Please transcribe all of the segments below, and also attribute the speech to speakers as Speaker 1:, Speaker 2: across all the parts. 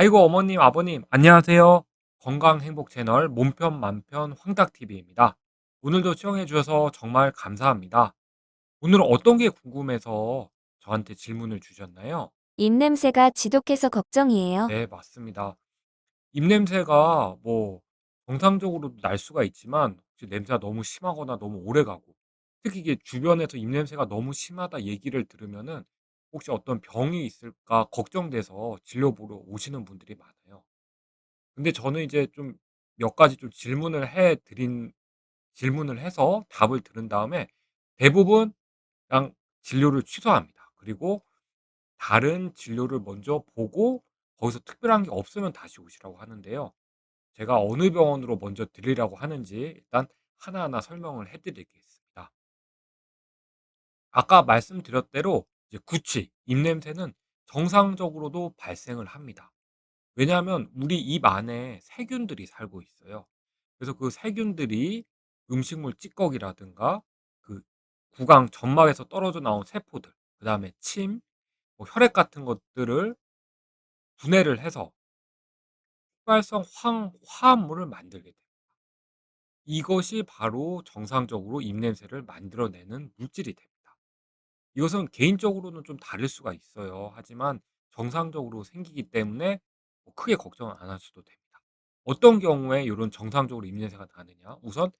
Speaker 1: 아이고 어머님, 아버님 안녕하세요. 건강 행복 채널 몸편 만편 황닭TV입니다. 오늘도 시청해 주셔서 정말 감사합니다. 오늘은 어떤 게 궁금해서 저한테 질문을 주셨나요?
Speaker 2: 입냄새가 지독해서 걱정이에요.
Speaker 1: 네, 맞습니다. 입냄새가 뭐 정상적으로도 날 수가 있지만 혹시 냄새가 너무 심하거나 너무 오래 가고 특히 이게 주변에서 입냄새가 너무 심하다 얘기를 들으면은 혹시 어떤 병이 있을까 걱정돼서 진료 보러 오시는 분들이 많아요. 근데 저는 이제 좀 몇 가지 좀 질문을 해 드린 질문을 해서 답을 들은 다음에 대부분 그냥 진료를 취소합니다. 그리고 다른 진료를 먼저 보고 거기서 특별한 게 없으면 다시 오시라고 하는데요. 제가 어느 병원으로 먼저 드리라고 하는지 일단 하나하나 설명을 해 드리겠습니다. 아까 말씀드렸대로 이제 구취, 입냄새는 정상적으로도 발생을 합니다. 왜냐하면 우리 입 안에 세균들이 살고 있어요. 그래서 그 세균들이 음식물 찌꺼기라든가 그 구강 점막에서 떨어져 나온 세포들, 그 다음에 침, 뭐 혈액 같은 것들을 분해를 해서 휘발성 황 화합물을 만들게 됩니다. 이것이 바로 정상적으로 입냄새를 만들어내는 물질이 됩니다. 이것은 개인적으로는 좀 다를 수가 있어요. 하지만 정상적으로 생기기 때문에 뭐 크게 걱정을 안 하셔도 됩니다. 어떤 경우에 이런 정상적으로 입냄새가 나느냐? 우선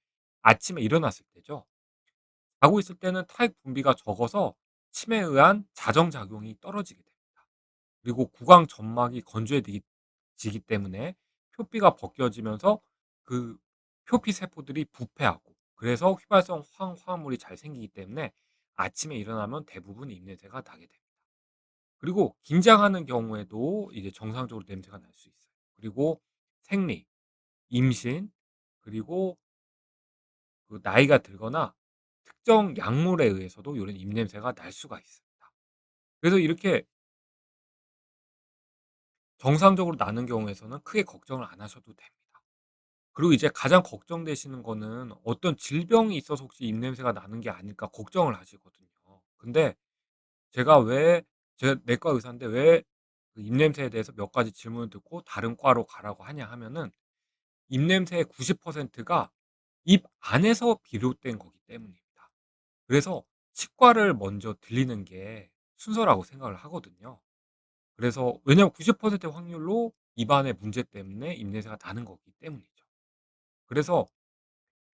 Speaker 1: 아침에 일어났을 때죠. 자고 있을 때는 타액 분비가 적어서 침에 의한 자정작용이 떨어지게 됩니다. 그리고 구강 점막이 건조해지기 지기 때문에 표피가 벗겨지면서 그 표피 세포들이 부패하고 그래서 휘발성 황 화합물이 잘 생기기 때문에 아침에 일어나면 대부분 입냄새가 나게 됩니다. 그리고 긴장하는 경우에도 이제 정상적으로 냄새가 날 수 있어요. 그리고 생리, 임신, 그리고 그 나이가 들거나 특정 약물에 의해서도 요런 입냄새가 날 수가 있습니다. 그래서 이렇게 정상적으로 나는 경우에서는 크게 걱정을 안 하셔도 됩니다. 그리고 이제 가장 걱정되시는 거는 '어떤 질병이 있어서 혹시 입냄새가 나는 게 아닐까.' 걱정을 하시거든요. 근데 제가 왜 제가 내과 의사인데 왜 그 입냄새에 대해서 몇 가지 질문을 듣고 다른 과로 가라고 하냐 하면은 입냄새의 90%가 입 안에서 비롯된 거기 때문입니다. 그래서 치과를 먼저 들리는 게 순서라고 생각을 하거든요. 그래서 왜냐하면 90%의 확률로 입안의 문제 때문에 입냄새가 나는 거기 때문이죠. 그래서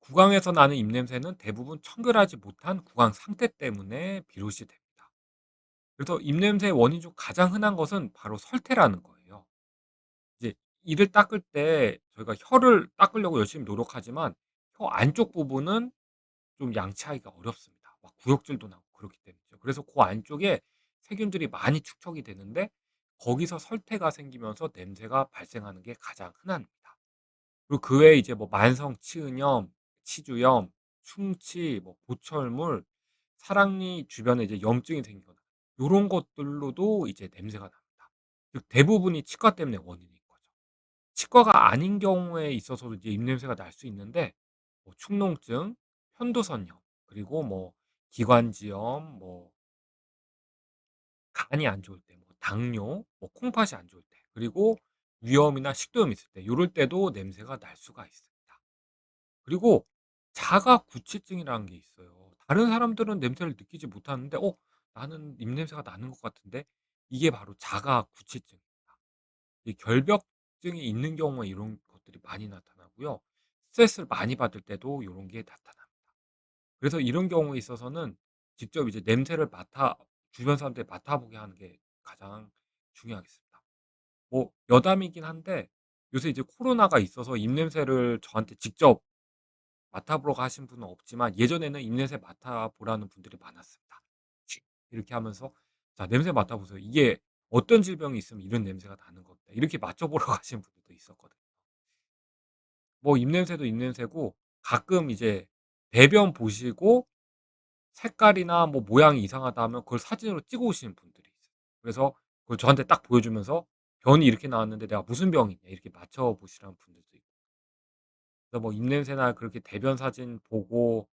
Speaker 1: 구강에서 나는 입냄새는 대부분 청결하지 못한 구강 상태 때문에 비롯이 됩니다. 그래서 입냄새의 원인 중 가장 흔한 것은 바로 설태라는 거예요. 이제 이를 닦을 때 저희가 혀를 닦으려고 열심히 노력하지만 혀 안쪽 부분은 좀 양치하기가 어렵습니다. 막 구역질도 나고 그렇기 때문이죠. 그래서 그 안쪽에 세균들이 많이 축적이 되는데 거기서 설태가 생기면서 냄새가 발생하는 게 가장 흔합니다. 그리고 그 외에 이제 뭐 만성 치은염, 치주염, 충치, 뭐 보철물, 사랑니 주변에 이제 염증이 생기거나 요런 것들로도 이제 냄새가 납니다. 즉 대부분이 치과 때문에 원인인 거죠. 치과가 아닌 경우에 있어서도 이제 입냄새가 날 수 있는데 뭐 축농증, 편도선염, 그리고 뭐 기관지염, 뭐 간이 안 좋을 때, 뭐 당뇨, 뭐 콩팥이 안 좋을 때, 그리고 위염이나 식도염 있을 때 요럴 때도 냄새가 날 수가 있습니다. 그리고 자가 구취증이라는 게 있어요. 다른 사람들은 냄새를 느끼지 못하는데 '어 나는 입냄새가 나는 것 같은데.' 이게 바로 자가 구취증입니다. 이 결벽증이 있는 경우에 이런 것들이 많이 나타나고요. 스트레스를 많이 받을 때도 요런 게 나타납니다. 그래서 이런 경우에 있어서는 직접 이제 냄새를 맡아 주변 사람들이 맡아보게 하는 게 가장 중요하겠습니다. 뭐 여담이긴 한데 요새 이제 코로나가 있어서 입냄새를 저한테 직접 맡아보라고 하신 분은 없지만 예전에는 입냄새 맡아보라는 분들이 많았습니다. "쉿." 이렇게 하면서 "자 냄새 맡아보세요. 이게 어떤 질병이 있으면 이런 냄새가 나는 겁니다." 이렇게 맞춰보라고 하시는 분들도 있었거든요. 뭐 입냄새도 입냄새고 가끔 이제 배변 보시고 색깔이나 뭐 모양이 이상하다 하면 그걸 사진으로 찍어 오시는 분들이 있어요. 그래서 그걸 저한테 딱 보여주면서 " 변이 이렇게 나왔는데 내가 무슨 병이 있냐." 이렇게 맞춰 보시라는 분들도 있고. 그래서 뭐 입냄새나 그렇게 대변 사진 보고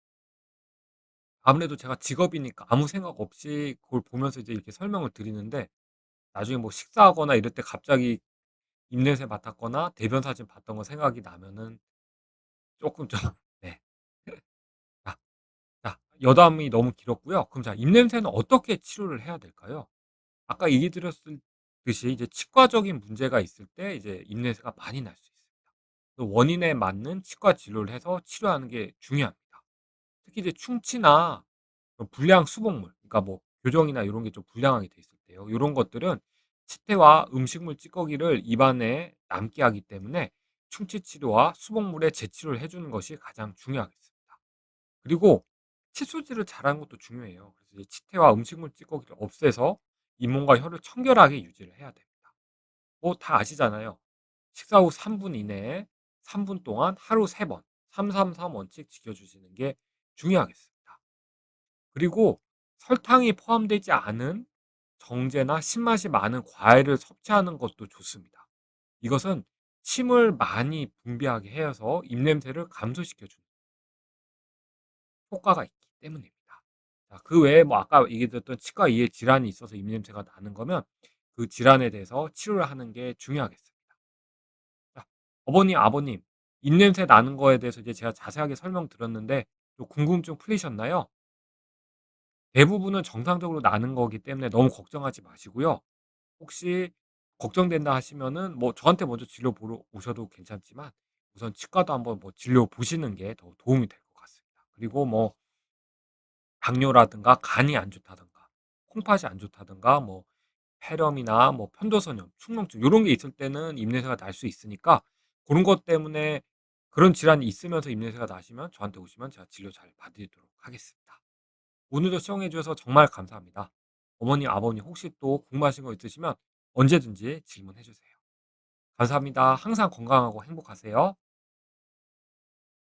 Speaker 1: 아무래도 제가 직업이니까 아무 생각 없이 그걸 보면서 이제 이렇게 설명을 드리는데 나중에 뭐 식사하거나 이럴 때 갑자기 입냄새 맡았거나 대변 사진 봤던 거 생각이 나면은 쪼끔 좀 네. 자, 자 여담이 너무 길었고요. 그럼 자 입냄새는 어떻게 치료를 해야 될까요? 아까 얘기 드렸을 듯이 이제 치과적인 문제가 있을 때 이제 입냄새가 많이 날 수 있습니다. 그 원인에 맞는 치과 진료를 해서 치료하는 게 중요합니다. 특히 이제 충치나 그 불량 수복물 그러니까 뭐 교정이나 요런 게 좀 불량하게 돼 있을 때요. 요런 것들은 치태와 음식물 찌꺼기를 입안에 남게 하기 때문에 충치 치료와 수복물의 재치료를 해 주는 것이 가장 중요하겠습니다. 그리고 칫솔질을 잘하는 것도 중요해요. 그래서 치태와 음식물 찌꺼기를 없애서 잇몸과 혀를 청결하게 유지를 해야 됩니다. 뭐 다 아시잖아요. 식사 후 3분 이내에 3분 동안 하루 3번 3-3-3 원칙 지켜 주시는 게 중요하겠습니다. 그리고 설탕이 포함되지 않은 정제나 신맛이 많은 과일을 섭취하는 것도 좋습니다. 이것은 침을 많이 분비하게 해서 입냄새를 감소시켜 줍니다. 효과가 있기 때문입니다. 자 그 외에 뭐 아까 얘기 드렸던 치과 이에 질환이 있어서 입냄새가 나는 거면 그 질환에 대해서 치료를 하는 게 중요하겠습니다. 자 어머니, 아버님 입냄새 나는 거에 대해서 이제 제가 자세하게 설명드렸는데 좀 궁금증 풀리셨나요? 대부분은 정상적으로 나는 거기 때문에 너무 걱정하지 마시고요. 혹시 걱정된다 하시면은 뭐 저한테 먼저 진료 보러 오셔도 괜찮지만 우선 치과도 한번 뭐 진료 보시는 게 더 도움이 될 것 같습니다. 그리고 뭐 당뇨라든가 간이 안 좋다든가 콩팥이 안 좋다든가 뭐 폐렴이나 뭐 편도선염, 축농증 요런 게 있을 때는 입냄새가 날 수 있으니까 고런 것 때문에 그런 질환이 있으면서 입냄새가 나시면 저한테 오시면 제가 진료 잘봐 드리도록 하겠습니다. 오늘도 시청해 주셔서 정말 감사합니다. 어머니, 아버님 혹시 또 궁금하신 거 있으시면 언제든지 질문해 주세요. 감사합니다. 항상 건강하고 행복하세요.